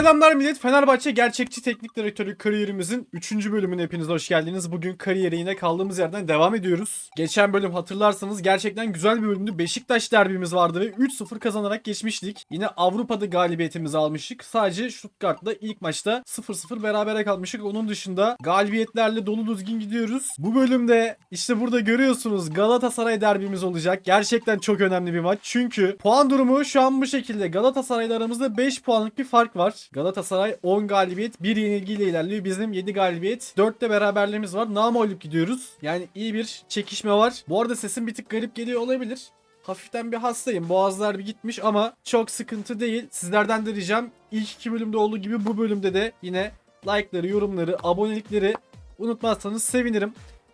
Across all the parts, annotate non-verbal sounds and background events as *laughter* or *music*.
Selamlar millet. Fenerbahçe Gerçekçi Teknik Direktörü kariyerimizin 3. bölümüne hepiniz hoş geldiniz. Bugün kariyere yine kaldığımız yerden devam ediyoruz. Geçen bölüm hatırlarsanız gerçekten güzel bir bölümdü. Beşiktaş derbimiz vardı ve 3-0 kazanarak geçmiştik. Yine Avrupa'da galibiyetimizi almıştık. Sadece Stuttgart'ta ilk maçta 0-0 berabere kalmıştık. Onun dışında galibiyetlerle dolu düzgün gidiyoruz. Bu bölümde işte burada görüyorsunuz Galatasaray derbimiz olacak. Gerçekten çok önemli bir maç. Çünkü puan durumu şu an bu şekilde. Galatasaray'la aramızda 5 puanlık bir fark var. Galatasaray 10 galibiyet 1 yenilgiyle ilerliyor. Bizim 7 galibiyet 4 de beraberliğimiz var. Namalip gidiyoruz. Yani iyi bir çekişme var. Bu arada sesim bir tık garip geliyor olabilir. Hafiften bir hastayım. Boğazlar bir gitmiş ama çok sıkıntı değil. Sizlerden de ricam ilk iki bölümde olduğu gibi bu bölümde de yine like'ları, yorumları, abonelikleri unutmazsanız sevinirim.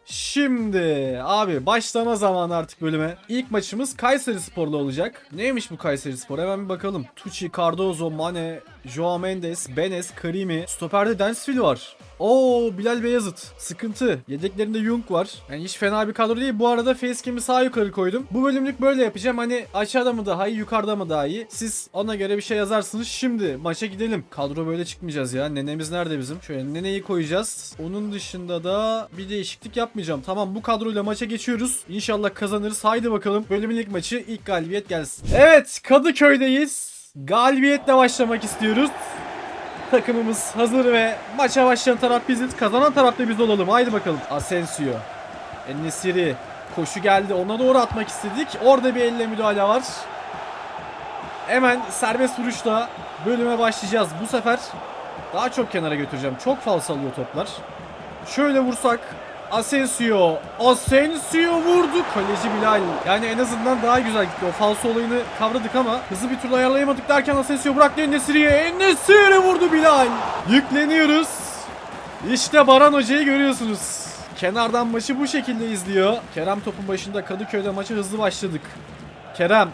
Şimdi abi başlama zamanı artık bölüme. İlk maçımız Kayseri Spor'la olacak. Neymiş bu Kayseri Spor? Hemen bir bakalım. Tucci, Cardozo, Mane, Joao Mendes, Benes, Karimi. Stoperde Densville var. Oo Bilal Beyazıt. Sıkıntı. Yedeklerinde Jung var. Yani hiç fena bir kadro değil. Bu arada facecam'i sağ yukarı koydum. Bu bölümlük böyle yapacağım. Hani aşağıda mı daha iyi yukarıda mı daha iyi? Siz ona göre bir şey yazarsınız. Şimdi maça gidelim. Kadro böyle çıkmayacağız ya. Nenemiz nerede bizim? Şöyle neneyi koyacağız. Onun dışında da bir değişiklik yapmayacağım. Tamam bu kadroyla maça geçiyoruz. İnşallah kazanırız. Haydi bakalım. Bölümün ilk maçı ilk galibiyet gelsin. Evet Kadıköy'deyiz. Galibiyetle başlamak istiyoruz. Takımımız hazır ve maça başlayan taraf biziz. Kazanan taraf da biz olalım. Haydi bakalım. Asensio. Enesiri. Koşu geldi. Ona doğru atmak istedik. Orada bir elle müdahale var. Hemen serbest vuruşla bölüme başlayacağız. Bu sefer daha çok kenara götüreceğim. Çok fal salıyor toplar. Şöyle vursak Asensio. Asensio vurdu. Kaleci Bilal. Yani en azından daha güzel gitti. O falso olayını kavradık ama hızlı bir türlü ayarlayamadık derken Asensio bıraktı Enesiri'ye. Enesiri vurdu Bilal. Yükleniyoruz. İşte Baran Hoca'yı görüyorsunuz. Kenardan maçı bu şekilde izliyor. Kerem topun başında Kadıköy'de maçı hızlı başladık. Kerem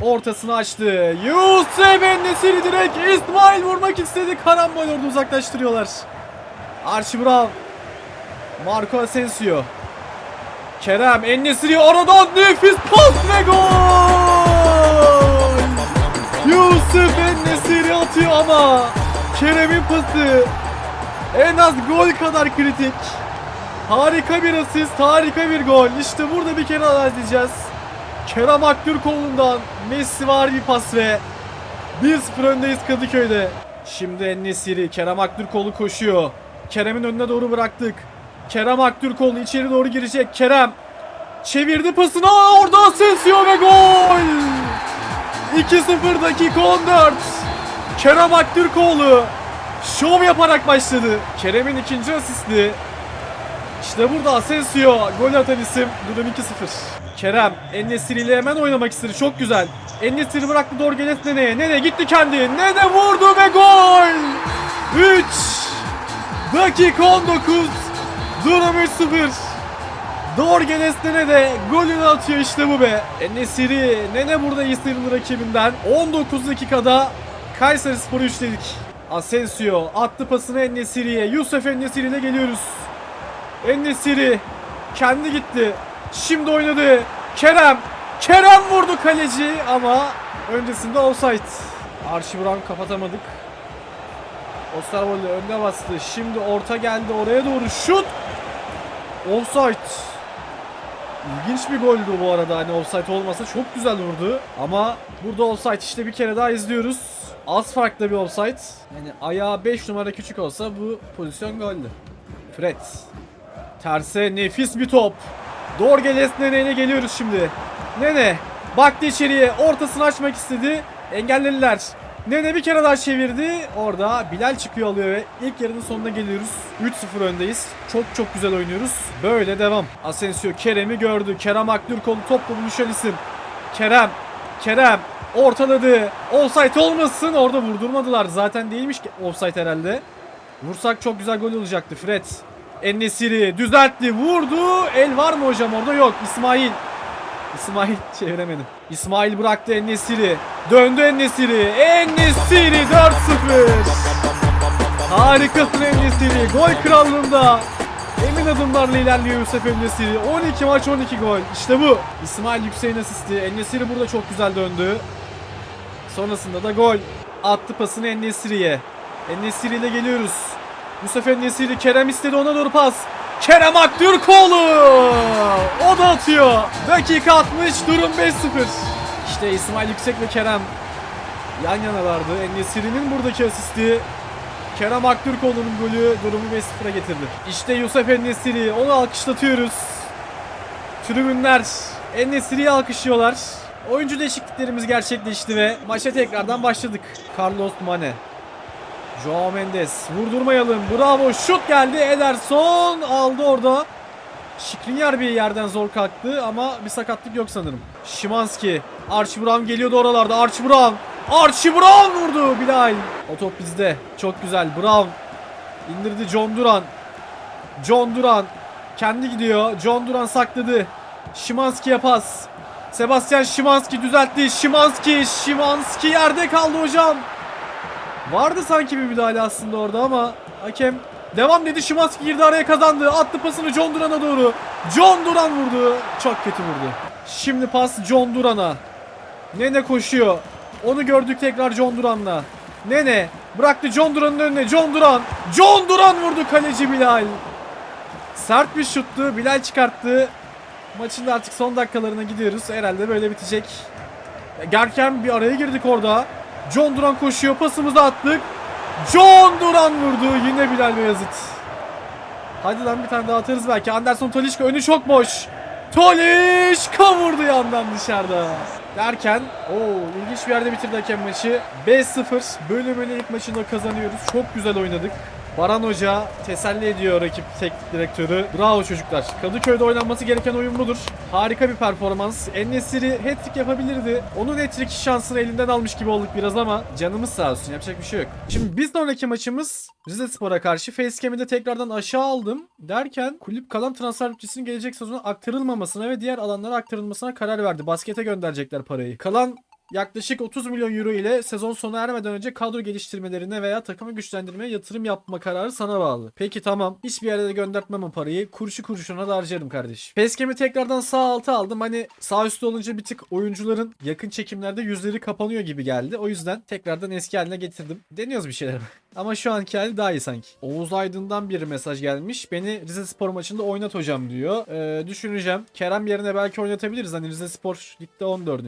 ortasını açtı. Yusuf Enesiri direkt İsmail vurmak istedi. Karambol orada uzaklaştırıyorlar. Archie Brown Marco Asensio. Kerem Ennesiri aradan nefis pas ve gol! Yusuf Ennesiri atıyor ama Kerem'in pası en az gol kadar kritik. Harika bir asist, harika bir gol. İşte burada bir kere daha izleyeceğiz. Kerem Aktürkoğlu'ndan Messi var bir pas ve 1-0 öndeyiz Kadıköy'de. Şimdi Ennesiri, Kerem Aktürkoğlu koşuyor. Kerem'in önüne doğru bıraktık. Kerem Aktürkoğlu içeri doğru girecek. Kerem çevirdi pasını. Aa, orada Asensio ve gol! 2-0 dakika 14. Kerem Aktürkoğlu şov yaparak başladı. Kerem'in ikinci asisti. İşte burada Asensio gol atan isim. Durum 2-0. Kerem Ennesiri ile hemen oynamak istedi. Çok güzel. Ennesiri bıraktı Dorgeles Nene'ye. Nene gitti kendi. Nene vurdu ve gol! 3 dakika 19 Durum 3-0. Dorgeles Nene de golünü atıyor işte bu be. Enesiri Nene burada iyi sıyrıldı rakibinden. 19 dakikada Kayseri Spor'u üçledik. Asensio attı pasını Enesiri'ye. Yusuf Enesiri ile geliyoruz. Enesiri kendi gitti. Şimdi oynadı. Kerem. Kerem vurdu kaleci ama öncesinde offside. Brown kapatamadık. Osterwolde önde bastı. Şimdi orta geldi oraya doğru şut. Offside. İlginç bir goldü bu arada. Hani offside olmasa çok güzel vurdu. Ama burada offside işte bir kere daha izliyoruz. Az farklı bir offside. Yani ayağı 5 numara küçük olsa bu pozisyon goldü. Fred. Terse nefis bir top. Dorgeles Nene'ye geliyoruz şimdi. Nene baktı içeriye ortasını açmak istedi. Engellediler. Nene bir kere daha çevirdi. Orada Bilal çıkıyor alıyor ve ilk yarının sonuna geliyoruz. 3-0 öndeyiz. Çok çok güzel oynuyoruz. Böyle devam. Asensio Kerem'i gördü. Kerem Aktürkoğlu topla buluşan isim. Kerem. Kerem ortaladı. Offside olmasın. Orada vurdurmadılar. Zaten değilmiş ki offside herhalde. Vursak çok güzel gol olacaktı. Fred. Ennesiri düzeltti. Vurdu. El var mı hocam orada? Yok. İsmail. İsmail çeviremedim. İsmail bıraktı Ennesiri. Döndü Ennesiri. Ennesiri 4-0. Harikasın Ennesiri. Gol krallığında. Emin adımlarla ilerliyor Yusuf Ennesiri. 12 maç 12 gol. İşte bu. İsmail Yüksek'in asisti. Ennesiri burada çok güzel döndü. Sonrasında da gol. Attı pasını Ennesiri'ye. Ennesiri ile geliyoruz. Yusuf Ennesiri Kerem istedi ona doğru pas. Kerem Aktürkoğlu! O da atıyor. Dakika 60 durum 5-0. İşte İsmail Yüksek ve Kerem yan yanalardı. Ennesiri'nin buradaki asisti Kerem Aktürkoğlu'nun golü durumu 5-0'a getirdi. İşte Yusuf Ennesiri onu alkışlatıyoruz. Tribünler Ennesiri'yi alkışlıyorlar. Oyuncu değişikliklerimiz gerçekleşti ve maça tekrardan başladık. Carlos Mane. Joao Mendes. Vurdurmayalım. Bravo. Şut geldi. Ederson aldı orada. Şikrinyar bir yerden zor kalktı ama bir sakatlık yok sanırım. Şimanski. Archie Brown geliyordu oralarda. Archie Brown. Archie Brown vurdu Bilal. O top bizde. Çok güzel. Brown. indirdi John Duran. John Duran. Kendi gidiyor. John Duran sakladı. Şimanski'ye pas. Sebastian Şimanski düzeltti. Şimanski. Şimanski yerde kaldı hocam. Vardı sanki bir müdahale aslında orada ama hakem devam dedi. Şimanski girdi araya kazandı. Attı pasını John Duran'a doğru. John Duran vurdu. Çok kötü vurdu. Şimdi pas John Duran'a. Nene koşuyor. Onu gördük tekrar John Duran'la. Nene bıraktı John Duran'ın önüne. John Duran. John Duran vurdu kaleci Bilal. Sert bir şuttu. Bilal çıkarttı. Maçın da artık son dakikalarına gidiyoruz. Herhalde böyle bitecek. Gerken bir araya girdik orada. John Duran koşuyor. Pasımızı attık. John Duran vurdu. Yine Bilal Beyazıt. Hadi lan bir tane daha atarız belki. Anderson Talişka önü çok boş. Talişka vurdu yandan dışarıda. Derken o ilginç bir yerde bitirdi hakem maçı. 5-0 bölümün ilk maçında kazanıyoruz. Çok güzel oynadık. Baran Hoca teselli ediyor rakip teknik direktörü. Bravo çocuklar. Kadıköy'de oynanması gereken oyun budur. Harika bir performans. Ennesiri hat-trick yapabilirdi. Onun hat-trick şansını elinden almış gibi olduk biraz ama canımız sağ olsun. Yapacak bir şey yok. Şimdi bir sonraki maçımız Rize Spor'a karşı facecam'i de tekrardan aşağı aldım derken kulüp kalan transfer bütçesinin gelecek sezona aktarılmamasına ve diğer alanlara aktarılmasına karar verdi. Baskete gönderecekler parayı. Kalan yaklaşık 30 milyon euro ile sezon sona ermeden önce kadro geliştirmelerine veya takımı güçlendirmeye yatırım yapma kararı sana bağlı. Peki tamam. Hiçbir yere de göndertmem o parayı. Kuruşu kuruşuna da harcarım kardeşim. Facecam'i tekrardan sağ alta aldım. Hani sağ üstte olunca bir tık oyuncuların yakın çekimlerde yüzleri kapanıyor gibi geldi. O yüzden tekrardan eski haline getirdim. Deniyoruz bir şeyler. *laughs* Ama şu anki hali daha iyi sanki. Oğuz Aydın'dan bir mesaj gelmiş. Beni Rize Spor maçında oynat hocam diyor. Ee, düşüneceğim. Kerem yerine belki oynatabiliriz. Hani Rize Spor ligde 14.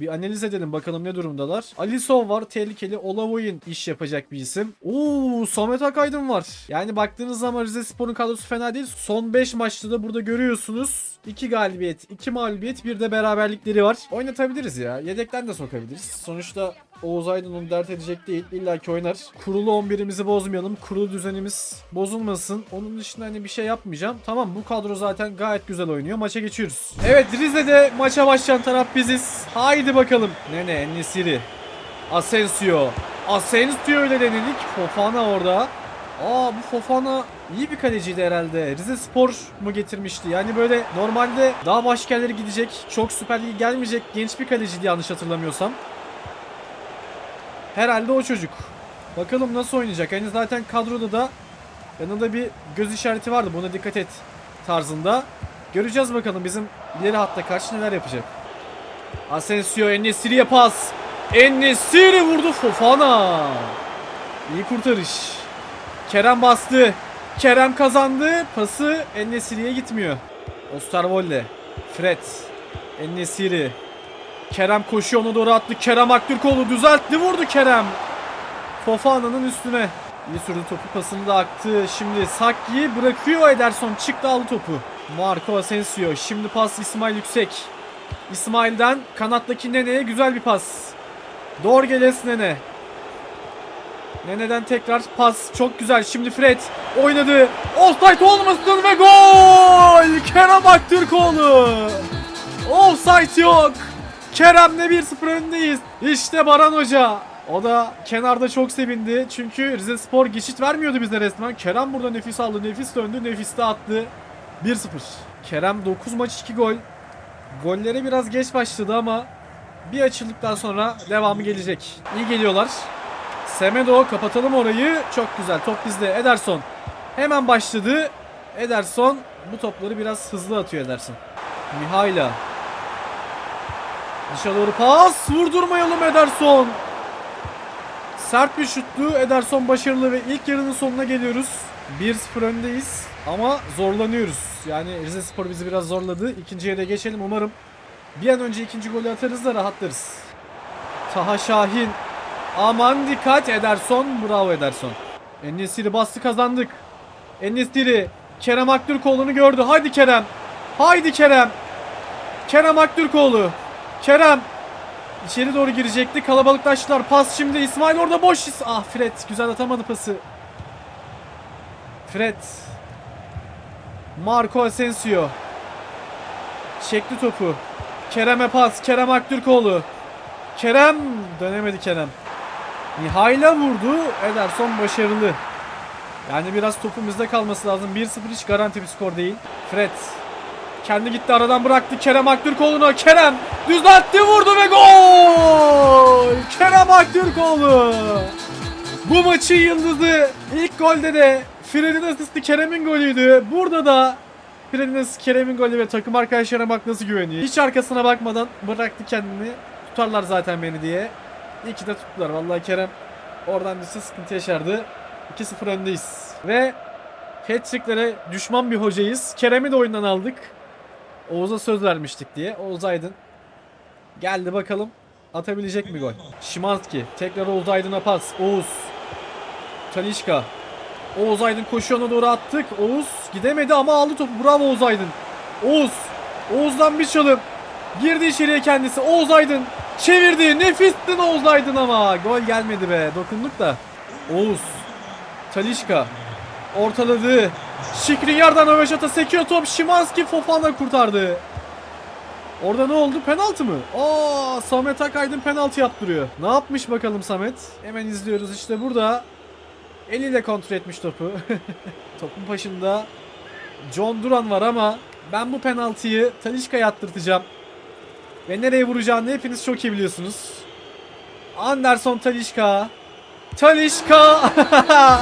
Bir analiz edelim bakalım ne durumdalar. Alisov var tehlikeli. Olavoy'un iş yapacak bir isim. Oo Samet Akaydın var. Yani baktığınız zaman Rize Spor'un kadrosu fena değil. Son 5 maçta da burada görüyorsunuz. 2 galibiyet, 2 mağlubiyet, bir de beraberlikleri var. Oynatabiliriz ya. Yedekten de sokabiliriz. Sonuçta Oğuz Aydın dert edecek değil. İlla ki oynar. Kurulu 11'imizi bozmayalım. Kurulu düzenimiz bozulmasın. Onun dışında hani bir şey yapmayacağım. Tamam bu kadro zaten gayet güzel oynuyor. Maça geçiyoruz. Evet Rize'de maça başlayan taraf biziz. Haydi bakalım. Nene Enesiri. Asensio. Asensio ile denedik. Fofana orada. Aa bu Fofana iyi bir kaleciydi herhalde. Rize Spor mu getirmişti? Yani böyle normalde daha başka yerlere gidecek, çok Süper Lig gelmeyecek genç bir kaleciydi yanlış hatırlamıyorsam. Herhalde o çocuk. Bakalım nasıl oynayacak. Hani zaten kadroda da yanında bir göz işareti vardı. Buna dikkat et tarzında. Göreceğiz bakalım bizim ileri hatta karşı neler yapacak. Asensio Enesiri'ye pas. Enesiri vurdu Fofana. İyi kurtarış. Kerem bastı. Kerem kazandı. Pası Enesiri'ye gitmiyor. Osterwolde. Fred. Enesiri. Kerem koşuyor ona doğru attı. Kerem Aktürkoğlu düzeltti vurdu Kerem. Fofana'nın üstüne. İyi sürdü topu pasını da aktı. Şimdi Sakki bırakıyor Ederson çıktı aldı topu. Marco Asensio. Şimdi pas İsmail Yüksek. İsmail'den kanattaki Nene'ye güzel bir pas. Dorgeles Nene. Nene'den tekrar pas. Çok güzel. Şimdi Fred oynadı. Offside olmasın ve gol! Kerem Aktürkoğlu. Offside yok. Kerem'le 1-0 öndeyiz. İşte Baran Hoca. O da kenarda çok sevindi. Çünkü Rize Spor geçit vermiyordu bize resmen. Kerem burada nefis aldı. Nefis döndü. Nefis de attı. 1-0. Kerem 9 maç 2 gol. Gollere biraz geç başladı ama bir açıldıktan sonra devamı gelecek. İyi geliyorlar. Semedo kapatalım orayı. Çok güzel. Top bizde. Ederson. Hemen başladı. Ederson bu topları biraz hızlı atıyor Ederson. Mihayla. Dışa doğru pas. Vurdurmayalım Ederson. Sert bir şuttu. Ederson başarılı ve ilk yarının sonuna geliyoruz. 1-0 öndeyiz ama zorlanıyoruz. Yani Rize Spor bizi biraz zorladı. İkinciye de geçelim umarım. Bir an önce ikinci golü atarız da rahatlarız. Taha Şahin. Aman dikkat Ederson. Bravo Ederson. Enesiri bastı kazandık. Enesiri. Kerem Aktürkoğlu'nu gördü. Haydi Kerem. Haydi Kerem. Kerem Aktürkoğlu. Kerem. İçeri doğru girecekti. Kalabalıklaştılar. Pas şimdi. İsmail orada boş. Ah Fred. Güzel atamadı pası. Fred. Marco Asensio. Çekti topu. Kerem'e pas. Kerem Aktürkoğlu. Kerem. Dönemedi Kerem. Mihayla vurdu. Ederson başarılı. Yani biraz topumuzda kalması lazım. 1-0 hiç garanti bir skor değil. Fred. Kendi gitti aradan bıraktı Kerem Aktürkoğlu'na. Kerem düzeltti vurdu ve gol! Kerem Aktürkoğlu. Bu maçın yıldızı. İlk golde de Fred'in asisti Kerem'in golüydü. Burada da Fred'in asisti Kerem'in golü ve takım arkadaşlarına bak nasıl güveniyor. Hiç arkasına bakmadan bıraktı kendini. Tutarlar zaten beni diye. İyi ki de tuttular. Vallahi Kerem oradan düşse sıkıntı yaşardı. 2-0 öndeyiz. Ve hat-trick'lere düşman bir hocayız. Kerem'i de oyundan aldık. Oğuz'a söz vermiştik diye. Oğuz Aydın geldi bakalım atabilecek mi gol? Şimanski tekrar Oğuz Aydın'a pas. Oğuz. Talişka. Oğuz Aydın koşuyor ona doğru attık. Oğuz gidemedi ama aldı topu. Bravo Oğuz Aydın. Oğuz. Oğuz'dan bir çalım. Girdi içeriye kendisi. Oğuz Aydın çevirdi. Nefistin Oğuz Aydın ama. Gol gelmedi be. Dokunduk da. Oğuz. Talişka. Ortaladı. Şikrinyar'dan Öveşat'a sekiyor top. Şimanski Fofana kurtardı. Orada ne oldu? Penaltı mı? Aa, Samet Akaydın penaltı yaptırıyor. Ne yapmış bakalım Samet? Hemen izliyoruz işte burada. Eliyle kontrol etmiş topu. *laughs* Topun başında John Duran var ama ben bu penaltıyı Talişka'ya attırtacağım. Ve nereye vuracağını hepiniz çok iyi biliyorsunuz. Anderson Talişka. Talişka. *laughs*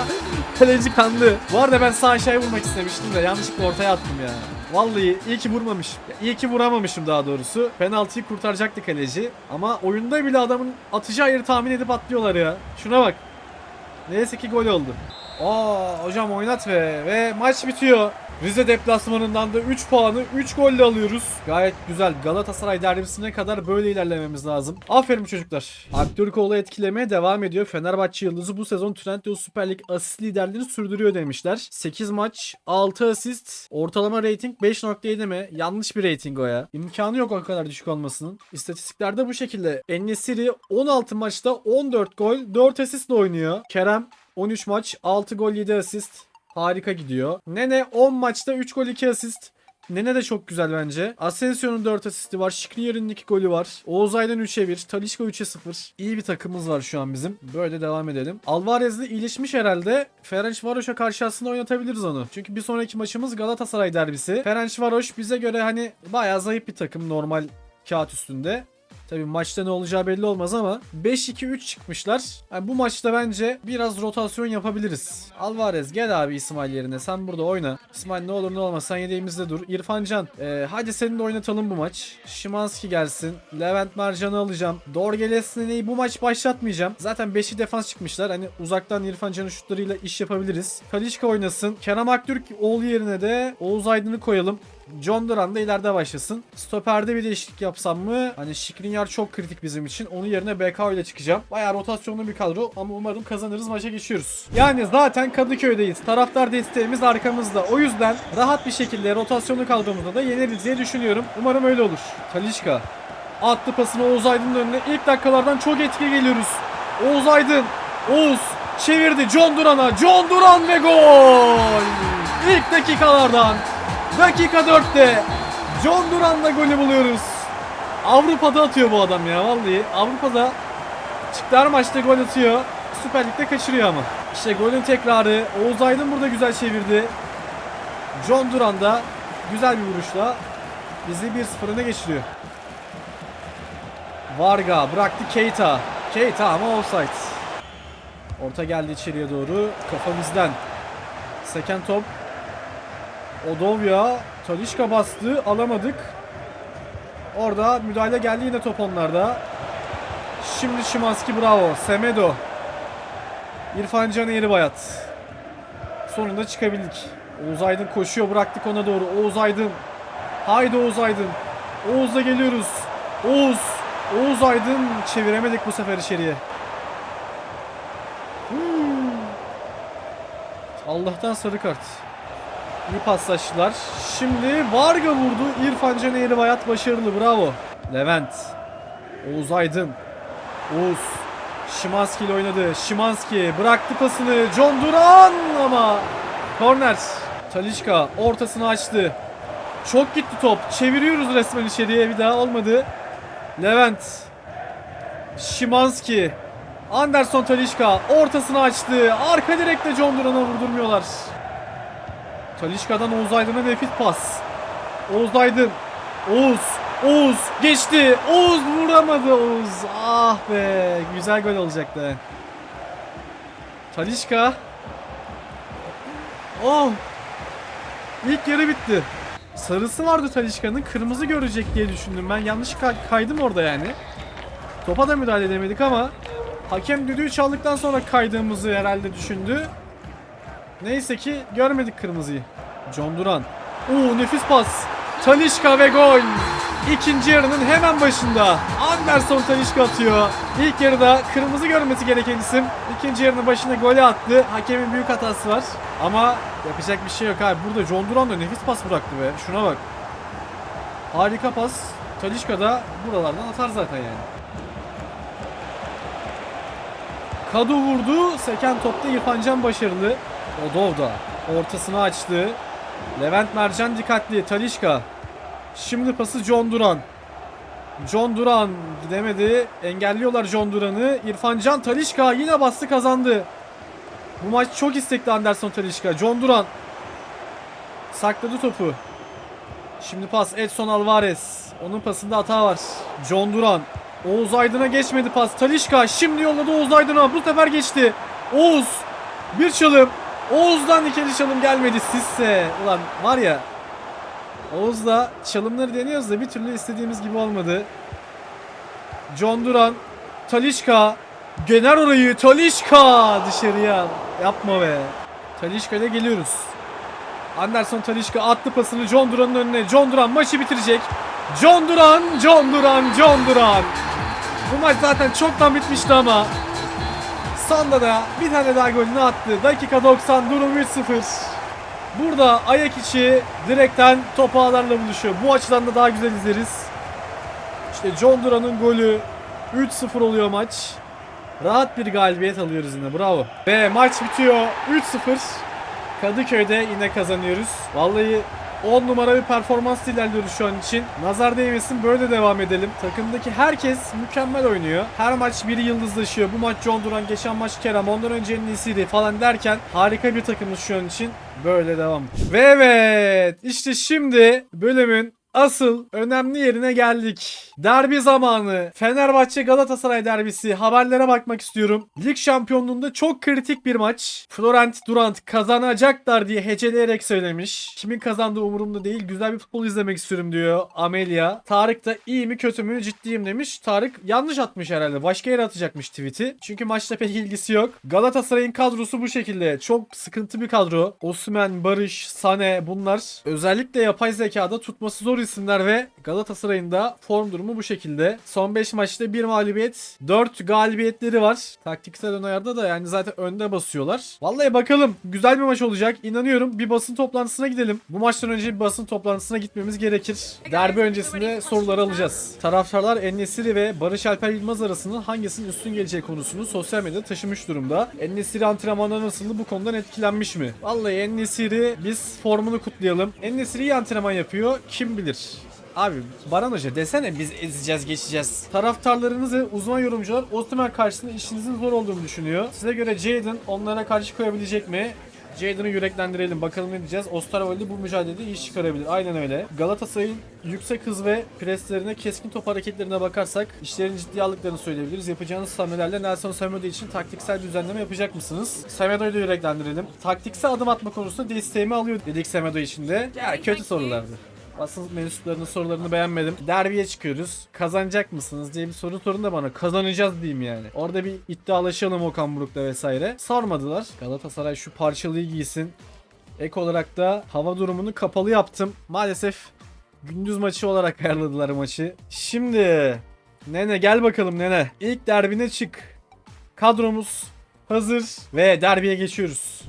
Kaleci kandı. Bu arada ben sağ aşağıya vurmak istemiştim de yanlışlıkla ortaya attım ya. Vallahi iyi ki vurmamışım. İyi ki vuramamışım daha doğrusu. Penaltıyı kurtaracaktı kaleci. Ama oyunda bile adamın atacağı yeri tahmin edip atlıyorlar ya. Şuna bak. Neyse ki gol oldu. Aa hocam oynat be ve maç bitiyor. Rize deplasmanından da 3 puanı 3 golle alıyoruz. Gayet güzel. Galatasaray derbisine kadar böyle ilerlememiz lazım. Aferin çocuklar. Aktürkoğlu etkilemeye devam ediyor. Fenerbahçe Yıldızı bu sezon Trendyol Süper Lig asist liderliğini sürdürüyor demişler. 8 maç, 6 asist, ortalama rating 5.7 mi? Yanlış bir rating o ya. İmkanı yok o kadar düşük olmasının. İstatistiklerde bu şekilde. Ennesiri 16 maçta 14 gol, 4 asistle oynuyor. Kerem 13 maç, 6 gol, 7 asist. Harika gidiyor. Nene 10 maçta 3 gol 2 asist. Nene de çok güzel bence. Asensio'nun 4 asisti var. Skriniar'ın 2 golü var. Oğuz Aydın 3'e 1. Talişka 3'e 0. İyi bir takımımız var şu an bizim. Böyle devam edelim. Alvarez de iyileşmiş herhalde. Ferencvaros'a karşı aslında oynatabiliriz onu. Çünkü bir sonraki maçımız Galatasaray derbisi. Ferencvaros bize göre hani bayağı zayıf bir takım normal kağıt üstünde. Tabii maçta ne olacağı belli olmaz ama 5-2-3 çıkmışlar. Yani bu maçta bence biraz rotasyon yapabiliriz. Alvarez gel abi İsmail yerine. Sen burada oyna. İsmail ne olur ne olmaz sen yedeğimizde dur. İrfan Can ee, hadi seni de oynatalım bu maç. Şimanski gelsin. Levent Mercan'ı alacağım. Dorgelesne'yi bu maç başlatmayacağım. Zaten 5'i defans çıkmışlar. Hani uzaktan İrfan Can'ın şutlarıyla iş yapabiliriz. Kalişka oynasın. Kerem Aktürk oğlu yerine de Oğuz Aydın'ı koyalım. John Duran da ileride başlasın. Stoperde bir değişiklik yapsam mı? Hani Skriniar çok kritik bizim için. Onun yerine BK ile çıkacağım. Bayağı rotasyonlu bir kadro ama umarım kazanırız maça geçiyoruz. Yani zaten Kadıköy'deyiz. Taraftar desteğimiz arkamızda. O yüzden rahat bir şekilde rotasyonlu kadromuzda da yeneriz diye düşünüyorum. Umarım öyle olur. Talişka attı pasını Oğuz Aydın'ın önüne. İlk dakikalardan çok etkili geliyoruz. Oğuz Aydın. Oğuz çevirdi John Duran'a. John Duran ve gol. İlk dakikalardan Dakika 4'te John Duran'la golü buluyoruz. Avrupa'da atıyor bu adam ya vallahi. Avrupa'da çıktı her maçta gol atıyor. Süper Lig'de kaçırıyor ama. İşte golün tekrarı. Oğuz Aydın burada güzel çevirdi. John Duran da güzel bir vuruşla bizi 1-0 öne geçiriyor. Varga bıraktı Keita. Keita ama offside. Orta geldi içeriye doğru. Kafa bizden. Seken top Odovya Talişka bastı alamadık. Orada müdahale geldi yine top onlarda. Şimdi Şimanski bravo. Semedo. İrfan Can Eğribayat. Sonunda çıkabildik. Oğuz Aydın koşuyor bıraktık ona doğru. Oğuz Aydın. Haydi Oğuz Aydın. Oğuz'la geliyoruz. Oğuz. Oğuz Aydın çeviremedik bu sefer içeriye. Allah'tan sarı kart. İyi paslaştılar. Şimdi Varga vurdu. İrfan Can Eğribayat başarılı. Bravo. Levent. Oğuz Aydın. Oğuz. Şimanski ile oynadı. Şimanski bıraktı pasını. John Duran ama korner. Talişka ortasını açtı. Çok gitti top. Çeviriyoruz resmen içeriye. Bir daha olmadı. Levent. Şimanski. Anderson Talişka ortasını açtı. Arka direkte John Duran'a vurdurmuyorlar. Talişka'dan Oğuz Aydın'a nefis pas. Oğuz Aydın. Oğuz. Oğuz geçti. Oğuz vuramadı Oğuz. Ah be. Güzel gol olacaktı. Talişka. Oh. İlk yarı bitti. Sarısı vardı Talişka'nın. Kırmızı görecek diye düşündüm. Ben yanlış kay- kaydım orada yani. Topa da müdahale edemedik ama hakem düdüğü çaldıktan sonra kaydığımızı herhalde düşündü. Neyse ki görmedik kırmızıyı. John Duran. Oo nefis pas. Talişka ve gol. İkinci yarının hemen başında Anderson Talişka atıyor. İlk yarıda kırmızı görmesi gereken isim. İkinci yarının başında golü attı. Hakemin büyük hatası var. Ama yapacak bir şey yok abi. Burada John Duran da nefis pas bıraktı be. Şuna bak. Harika pas. Talişka da buralardan atar zaten yani. Kadu vurdu. Seken topta İrfan Can başarılı. Odov da ortasını açtı. Levent Mercan dikkatli. Talişka. Şimdi pası John Duran. John Duran gidemedi. Engelliyorlar John Duran'ı. İrfan Can Talişka yine bastı kazandı. Bu maç çok istekli Anderson Talişka. John Duran sakladı topu. Şimdi pas Edson Alvarez. Onun pasında hata var. John Duran. Oğuz Aydın'a geçmedi pas. Talişka şimdi yolladı Oğuz Aydın'a. Bu sefer geçti. Oğuz. Bir çalım. Oğuz'dan ikili çalım gelmedi. Sisse. Ulan var ya. Oğuz'la çalımları deniyoruz da bir türlü istediğimiz gibi olmadı. John Duran. Talişka. Gener orayı. Talişka. Dışarıya. Yapma be. Talişka geliyoruz. Anderson Talişka attı pasını John Duran'ın önüne. John Duran maçı bitirecek. John Duran, John Duran, John Duran. Bu maç zaten çoktan bitmişti ama Sanda da bir tane daha golünü attı. Dakika 90 durum 3-0. Burada ayak içi direkten top ağlarla buluşuyor. Bu açıdan da daha güzel izleriz. İşte John Duran'ın golü 3-0 oluyor maç. Rahat bir galibiyet alıyoruz yine. Bravo. Ve maç bitiyor 3-0. Kadıköy'de yine kazanıyoruz. Vallahi 10 numara bir performans ilerliyoruz şu an için. Nazar değmesin böyle devam edelim. Takımdaki herkes mükemmel oynuyor. Her maç biri yıldızlaşıyor. Bu maç John Duran, geçen maç Kerem, ondan önce Nisiri falan derken harika bir takımız şu an için. Böyle devam. Ve evet işte şimdi bölümün Asıl önemli yerine geldik. Derbi zamanı. Fenerbahçe Galatasaray derbisi. Haberlere bakmak istiyorum. Lig şampiyonluğunda çok kritik bir maç. Florent Durant kazanacaklar diye heceleyerek söylemiş. Kimin kazandığı umurumda değil. Güzel bir futbol izlemek istiyorum diyor Amelia. Tarık da iyi mi kötü mü ciddiyim demiş. Tarık yanlış atmış herhalde. Başka yere atacakmış tweet'i. Çünkü maçta pek ilgisi yok. Galatasaray'ın kadrosu bu şekilde. Çok sıkıntı bir kadro. Osman, Barış, Sane bunlar özellikle yapay zekada tutması zor isimler ve Galatasaray'ın da form durumu bu şekilde. Son 5 maçta 1 mağlubiyet, 4 galibiyetleri var. Taktiksel ön ayarda da yani zaten önde basıyorlar. Vallahi bakalım güzel bir maç olacak. İnanıyorum. Bir basın toplantısına gidelim. Bu maçtan önce bir basın toplantısına gitmemiz gerekir. Derbi öncesinde soruları alacağız. Taraftarlar Ennesiri ve Barış Alper Yılmaz arasında hangisinin üstün geleceği konusunu sosyal medyada taşımış durumda. Ennesiri antrenmanda nasıldı bu konudan etkilenmiş mi? Vallahi Ennesiri biz formunu kutlayalım. Ennesiri iyi antrenman yapıyor. Kim bilir? Abi Baran Hoca desene biz ezeceğiz geçeceğiz. Taraftarlarınız ve uzman yorumcular Osimhen karşısında işinizin zor olduğunu düşünüyor. Size göre Jadon onlara karşı koyabilecek mi? Jadon'ı yüreklendirelim bakalım ne diyeceğiz. Osterwolde bu mücadelede iş çıkarabilir. Aynen öyle. Galatasaray'ın yüksek hız ve preslerine keskin top hareketlerine bakarsak işlerin ciddiye aldıklarını söyleyebiliriz. Yapacağınız hamlelerle Nelson Semedo için taktiksel düzenleme yapacak mısınız? Semedo'yu da yüreklendirelim. Taktiksel adım atma konusunda desteğimi alıyor dedik Semedo için de. Ya kötü sorulardı. Basın mensuplarının sorularını beğenmedim. Derbiye çıkıyoruz. Kazanacak mısınız diye bir soru sorun da bana. Kazanacağız diyeyim yani. Orada bir iddialaşalım Okan Buruk'la vesaire. Sormadılar. Galatasaray şu parçalıyı giysin. Ek olarak da hava durumunu kapalı yaptım. Maalesef gündüz maçı olarak ayarladılar maçı. Şimdi Nene gel bakalım Nene. İlk derbine çık. Kadromuz hazır ve derbiye geçiyoruz.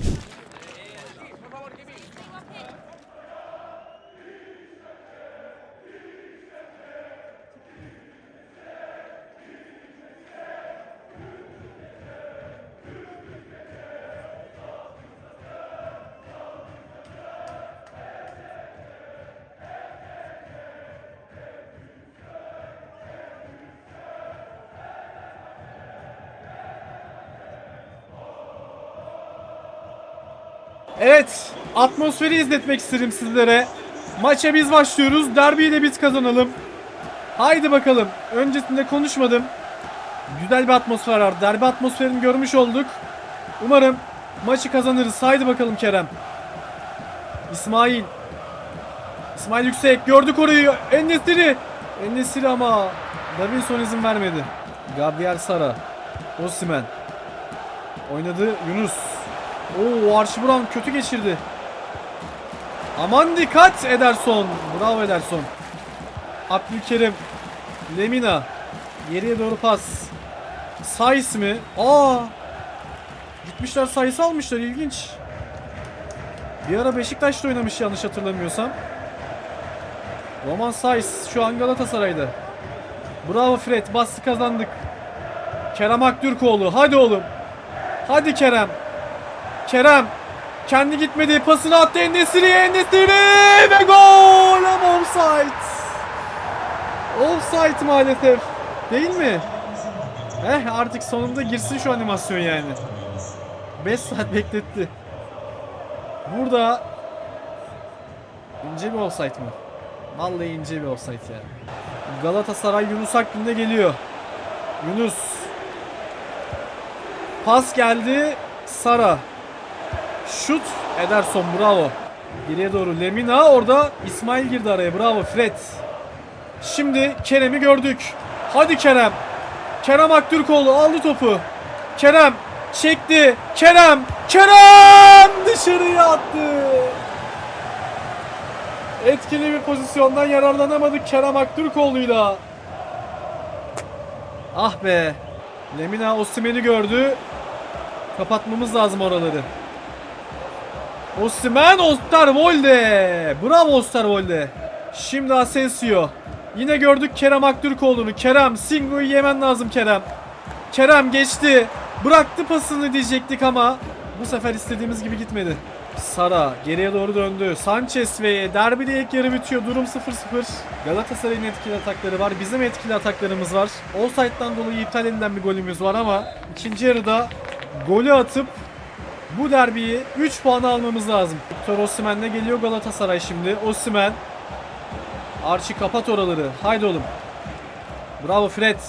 Evet, atmosferi izletmek istedim sizlere. Maça biz başlıyoruz. Derbiyi de biz kazanalım. Haydi bakalım. Öncesinde konuşmadım. Güzel bir atmosfer var. Derbi atmosferini görmüş olduk. Umarım maçı kazanırız. Haydi bakalım Kerem. İsmail. İsmail yüksek. Gördük orayı. Ennesiri. Ennesiri ama Davinson izin vermedi. Gabriel Sara. Osimhen. Oynadı Yunus. Oo Archie Brown kötü geçirdi. Aman dikkat Ederson. Bravo Ederson. Abdülkerim. Lemina. Geriye doğru pas. Sais mi? Aa. Gitmişler Sais'i almışlar ilginç. Bir ara Beşiktaş'ta oynamış yanlış hatırlamıyorsam. Roman Sais şu an Galatasaray'da. Bravo Fred bastı kazandık. Kerem Aktürkoğlu hadi oğlum. Hadi Kerem. Kerem kendi gitmedi pasını attı Endesiri'ye Endesiri ve gol ama offside. Offside maalesef. Değil mi? Eh artık sonunda girsin şu animasyon yani. 5 saat bekletti. Burada ince bir offside mı? Vallahi ince bir offside ya. Galatasaray Yunus Akgün'de geliyor. Yunus. Pas geldi. Sara. Şut Ederson bravo. Geriye doğru Lemina orada İsmail girdi araya bravo Fred. Şimdi Kerem'i gördük. Hadi Kerem. Kerem Aktürkoğlu aldı topu. Kerem çekti. Kerem. Kerem dışarıya attı. Etkili bir pozisyondan yararlanamadık Kerem Aktürkoğlu'yla. Ah be. Lemina Osimhen'i gördü. Kapatmamız lazım oraları. Osimhen Osterwolde. Bravo Osterwolde. Şimdi Asensio. Yine gördük Kerem Aktürkoğlu'nu. Kerem Singo'yu yemen lazım Kerem. Kerem geçti. Bıraktı pasını diyecektik ama bu sefer istediğimiz gibi gitmedi. Sara geriye doğru döndü. Sanchez ve derbide ilk yarı bitiyor. Durum 0-0. Galatasaray'ın etkili atakları var. Bizim etkili ataklarımız var. Offside'dan dolayı iptal edilen bir golümüz var ama ikinci yarıda golü atıp bu derbiyi 3 puan almamız lazım. Victor Osimhen'le geliyor Galatasaray şimdi. Osimhen. Archie kapat oraları. Haydi oğlum. Bravo Fred.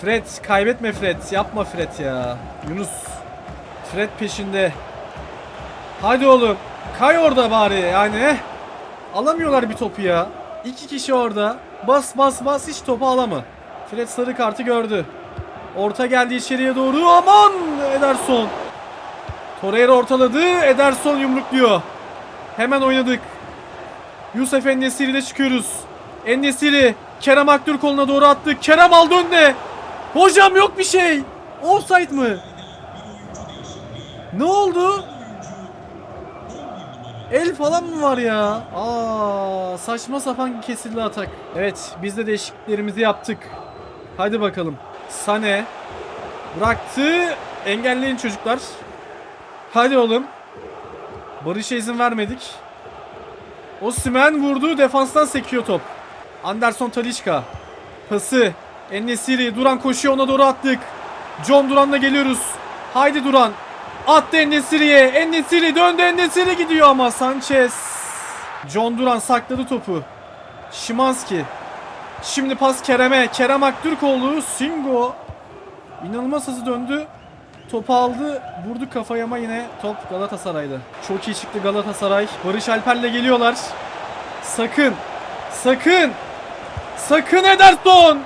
Fred kaybetme Fred. Yapma Fred ya. Yunus. Fred peşinde. Haydi oğlum. Kay orada bari yani. eh. Alamıyorlar bir topu ya. İki kişi orada. Bas bas bas hiç topu alama. Fred sarı kartı gördü. Orta geldi içeriye doğru. Aman Ederson. Torreira ortaladı. Ederson yumrukluyor. Hemen oynadık. Yusuf Ennesiri ile çıkıyoruz. Ennesiri Kerem Aktürkoğlu'na doğru attı. Kerem aldı önüne. Hocam yok bir şey. Offside mı? Ne oldu? El falan mı var ya? Aa, saçma sapan kesildi atak. Evet, biz de değişikliklerimizi yaptık. Hadi bakalım. Sane bıraktı. Engelleyin çocuklar. Hadi oğlum. Barış'a izin vermedik. Osimhen vurdu. Defanstan sekiyor top. Anderson Talisca. Pası. Ennesiri. Duran koşuyor. Ona doğru attık. John Duran'la geliyoruz. Haydi Duran. Attı Ennesiri'ye. Ennesiri döndü. Ennesiri gidiyor ama Sanchez. John Duran sakladı topu. Şimanski. Şimdi pas Kerem'e. Kerem Aktürkoğlu. Singo. İnanılmaz hızlı döndü. Topu aldı. Vurdu kafaya ama yine top Galatasaray'da. Çok iyi çıktı Galatasaray. Barış Alper'le geliyorlar. Sakın. Sakın. Sakın Ederson.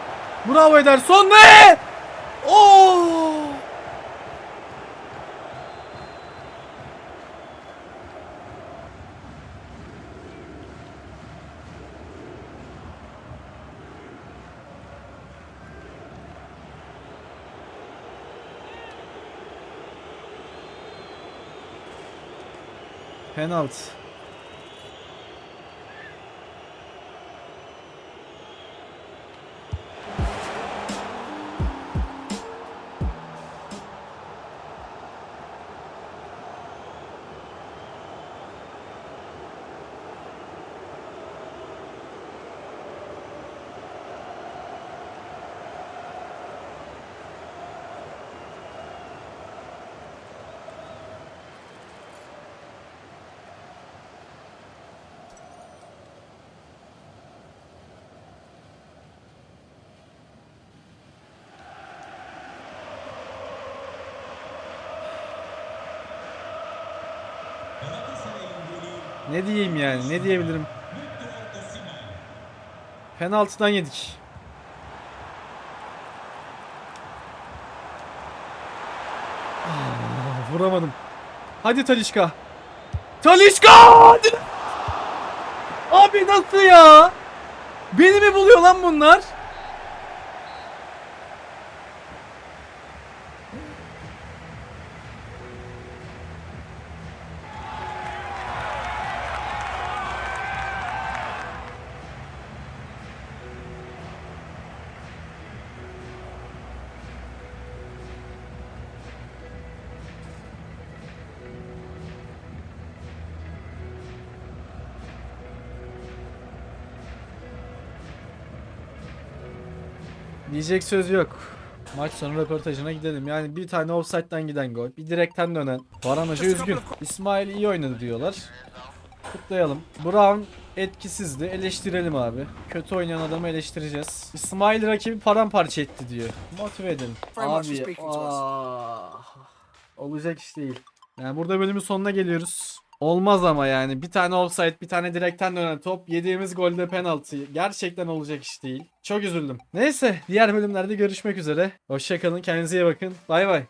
Bravo Ederson ne? Oo! Penaltı. Ne diyeyim yani? Ne diyebilirim? Penaltıdan yedik. Ah, vuramadım. Hadi Talişka. Talişka! Abi nasıl ya? Beni mi buluyor lan bunlar? Diyecek söz yok. Maç sonu röportajına gidelim. Yani bir tane offside'den giden gol, bir direkten dönen. Baran Hoca üzgün. İsmail iyi oynadı diyorlar. Kutlayalım. Brown etkisizdi. Eleştirelim abi. Kötü oynayan adamı eleştireceğiz. İsmail rakibi paramparça etti diyor. Motive edelim. Abi us. ah, olacak iş değil. Yani burada bölümün sonuna geliyoruz. Olmaz ama yani bir tane offside bir tane direkten dönen top yediğimiz golde penaltı gerçekten olacak iş değil. Çok üzüldüm. Neyse diğer bölümlerde görüşmek üzere. Hoşçakalın kendinize iyi bakın. Bay bay.